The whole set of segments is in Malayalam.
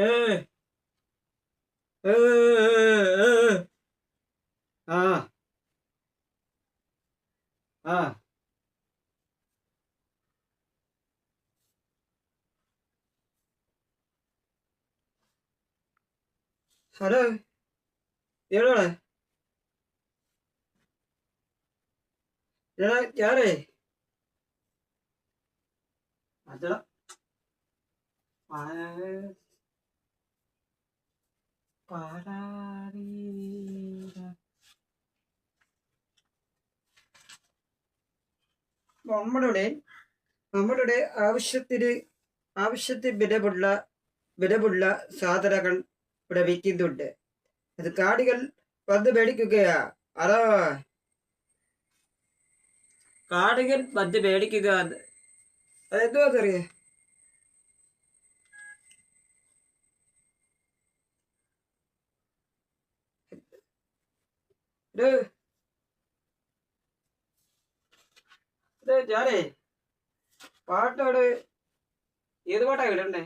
ഏ ഏ ഏ. ആ ആ ഹലോ എവിടെ എടാ ഞാനേ അതെടാ പാ- പാടാരീര. നമ്മളുടെ നമ്മളുടെ ആവശ്യത്തിന് ആവശ്യത്തിന് വിലപുള്ള വിലപുള്ള സാധനങ്ങൾ ഇവിടെ വിൽക്കുന്നുണ്ട്. അത് കാടികൾ വന്ന് മേടിക്കുകയാ. അതോ. കാടികൾ വന്ന് മേടിക്കുക അതെന്തോ അതറിയേ ഞാനേ പാട്ടോട് ഏത് പാട്ടാ ഇടണ്ടേ?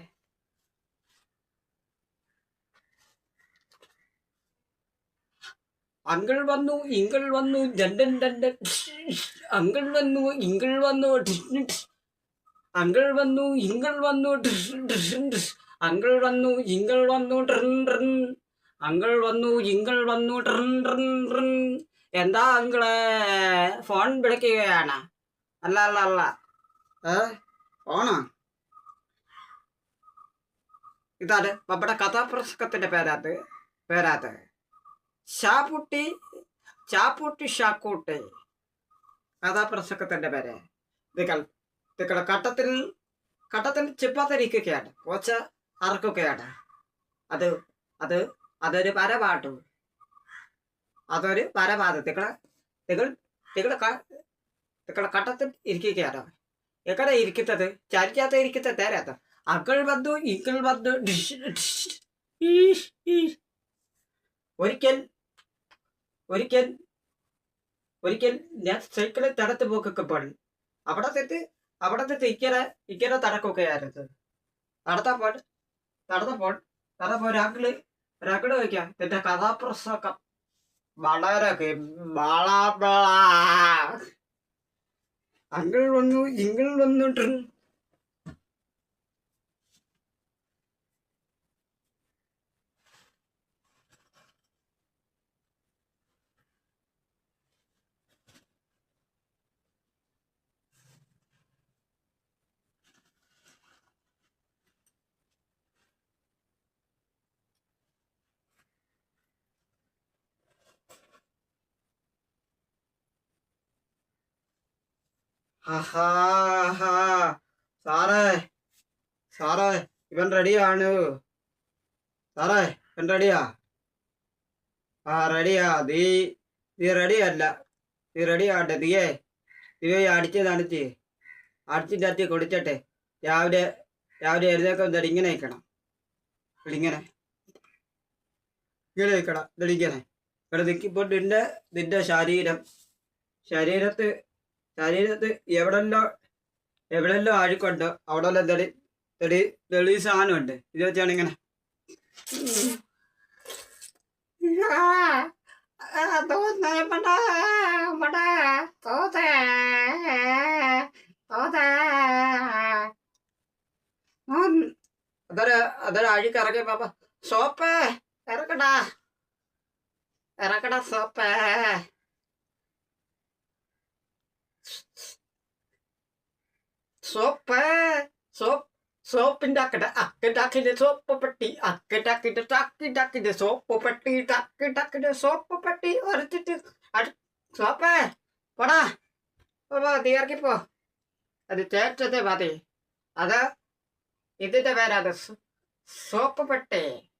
അങ്കിൾ വന്നു ഇങ്കിൾ വന്നു ജണ്ടൻ ഡണ്ടൻ അങ്കിൾ വന്നു ഇങ്കിൾ വന്നു. അങ്കിൾ വന്നു ഇങ്കിൾ വന്നു. അങ്കിൾ വന്നു ഇങ്കിൾ വന്നു ട്രിൻ ട്രിൻ അങ്കിൾ വന്നു ഇങ്കൾ വന്നു ട്രിൻ ട്രിൻ ട്രിൻ. എന്താ അങ്കിളെ? ഫോൺ വിളിക്കുകയാണ്. അല്ല അല്ല അല്ല. ഫോണോ? ഇതാണ് നമ്മുടെ കഥാപ്രസംഗത്തിന്റെ പേരാത് പേരാത്. ഷാപ്പുട്ടി ചാപ്പുട്ടി ഷാക്കൂട്ടി കഥാപ്രസംഗത്തിന്റെ പേര്. നിങ്ങൾ നിങ്ങൾ കട്ടത്തിൽ കട്ടത്തിൽ ചിപ്പാത്തരിക്കുകയാണ്. പോച്ച അറക്കുകയാണ്. അത് അത് അതൊരു പരപാട്ടും. അതൊരു പരപാത നിങ്ങളുടെ കട്ടത്തിൽ ഇരിക്കുകയാണ്. എക്കട ഇരിക്കുന്നത് ചരിക്കാത്ത ഇരിക്കത്തെ തേരാത്ത. അക്കൾ വന്നു ഇക്കൾ വന്നു. ഒരിക്കൽ ഒരിക്കൽ ഒരിക്കൽ ഞാൻ സൈക്കിളിൽ തടത്ത് പോക്കൊക്കെ പാടി അവിടെ തെറ്റ് അവിടെ തെറ്റ് നിന്ന് ഇങ്ങനെ ഇങ്ങനെ തടക്കുകയായിരുന്നു. നടന്നപ്പോൾ നടന്നപ്പോൾ നടന്നപ്പോൾ ഒരാങ്കിൾ ഒരാങ്കിൾ വയ്ക്കാം എന്റെ കഥാപ്രസംഗം വളരെ ഗംഭീര. അങ്കിൾ വന്നു ഇങ്കിൾ വന്നു സാറേ സാറേ ഇവൻ റെഡിയാണ്. സാറേ ഇവൻ റെഡിയാ? ആ റെഡിയാ. നീ നീ റെഡിയല്ല. നീ റെഡിയാട്ടെ നീയേ. നീ അടിച്ച് നടിച്ച് അടിച്ചിട്ട് അടി കുടിച്ചട്ടെ രാവിലെ രാവിലെ എഴുന്നേക്കം എന്താ ഇങ്ങനെ നിൽക്കണം. ഇങ്ങനെ. ഇങ്ങനെ നിൽക്കണം. ഇങ്ങനെ. ഇവിടെ നിൽക്കുമ്പോൾ നിന്റെ നിന്റെ ശരീരം ശരീരത്ത് ശരീരത്ത് എവിടെല്ലാം എവിടെല്ലാം അഴുക്കുണ്ടോ അവിടെല്ലാം തെളി തെളി തെളി സാധനമുണ്ട്. ഇത് വെച്ചാണ് ഇങ്ങനെ അതൊരു അതൊരു അഴുക്ക് ഇറക്കി പാപ്പ. സോപ്പ് ഇറക്കടാ. ഇറക്കടാ സോപ്പ്. സോപ്പ്. സോപ്പ് സോപ്പിന്റെ അക്കട അക്കടാക്കിന്റെ സോപ്പ് പെട്ടി അക്കടാക്കിന്റെ ടക്കിടാക്കിന്റെ സോപ്പ് പെട്ടി ടക്കിടാക്കിന്റെ സോപ്പ് പെട്ടി. ഉരച്ചിട്ട് സോപ്പ് പോടാ. നീ ഇറക്കിപ്പോ അത് ചേച്ചത് മതി. അത് ഇതിന്റെ പേരത് സോ- സോപ്പ് പെട്ടി.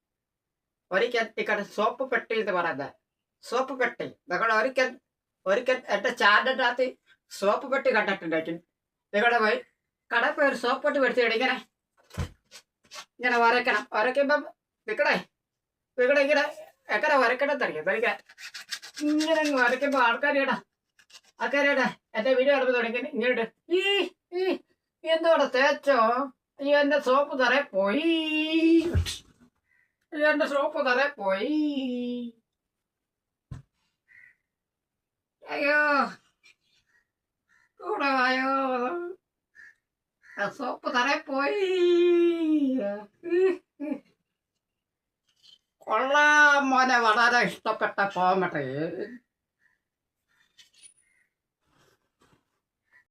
ഒരിക്കൽ ഇക്കടെ സോപ്പ് പെട്ടി എന്ന് പറയുന്നത്. സോപ്പ് പെട്ടി. നിങ്ങൾ ഒരിക്കൽ ഒരിക്കൽ എന്റെ ചാനലിന്റെ അകത്ത് സോപ്പ് പെട്ടി കണ്ടിട്ടുണ്ടായിരിക്കും നിങ്ങളുടെ പോയി. കട പോയി സോപ്പ് പെട്ടി മേടിച്ചിട്ട് ഇങ്ങനെ. ഇങ്ങനെ വരയ്ക്കണം. വരയ്ക്കുമ്പം നിൽക്കണേ വിക്കട ഇങ്ങനെ എങ്ങനെ വരയ്ക്കണത്തറിയാം വരയ്ക്കാൻ ഇങ്ങനെ വരയ്ക്കുമ്പോൾ ആൾക്കാരിടാ ആൾക്കാരിടാ എന്റെ വീഡിയോ അടുപ്പ് തുടങ്ങി ഇങ്ങോട്ട് ഈ ഈ എന്തോടെ തേച്ചോ? അയ്യോ എന്റെ സോപ്പ് തറേ പോയി. എന്റെ സോപ്പ് തറേ പോയി. അയ്യോ. ആ സോപ്പ് തറേ പോയി. കൊള്ളാം മോനെ വളരെ ഇഷ്ടപ്പെട്ട കോമഡി